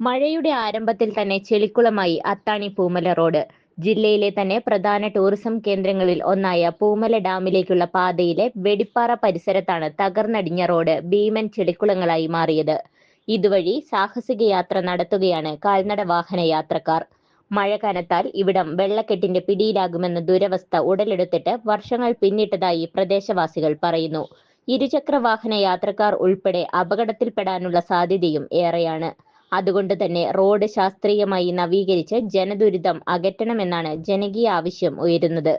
മഴയുടെ ആരംഭത്തിൽ തന്നെ ചെളിക്കുളമായി അത്താണി പൂമല റോഡ്. ജില്ലയിലെ തന്നെ പ്രധാന ടൂറിസം കേന്ദ്രങ്ങളിൽ ഒന്നായ പൂമല ഡാമിലേക്കുള്ള പാതയിലെ വെടിപ്പാറ പരിസരത്താണ് തകർന്നടിഞ്ഞ റോഡ് ഭീമൻ ചെളിക്കുളങ്ങളായി മാറിയത്. ഇതുവഴി സാഹസിക യാത്ര നടത്തുകയാണ് കാൽനട വാഹന യാത്രക്കാർ. മഴ കനത്താൽ ഇവിടം വെള്ളക്കെട്ടിന്റെ പിടിയിലാകുമെന്ന ദുരവസ്ഥ ഉടലെടുത്തിട്ട് വർഷങ്ങൾ പിന്നിട്ടതായി പ്രദേശവാസികൾ പറയുന്നു. ഇരുചക്ര വാഹന യാത്രക്കാർ ഉൾപ്പെടെ അപകടത്തിൽപ്പെടാനുള്ള സാധ്യതയും ഏറെയാണ്. അതുകൊണ്ട് തന്നെ റോഡ് ശാസ്ത്രീയമായി നവീകരിച്ച് ജനദുരിതം അകറ്റണമെന്നാണ് ജനകീയ ആവശ്യം ഉയരുന്നത്.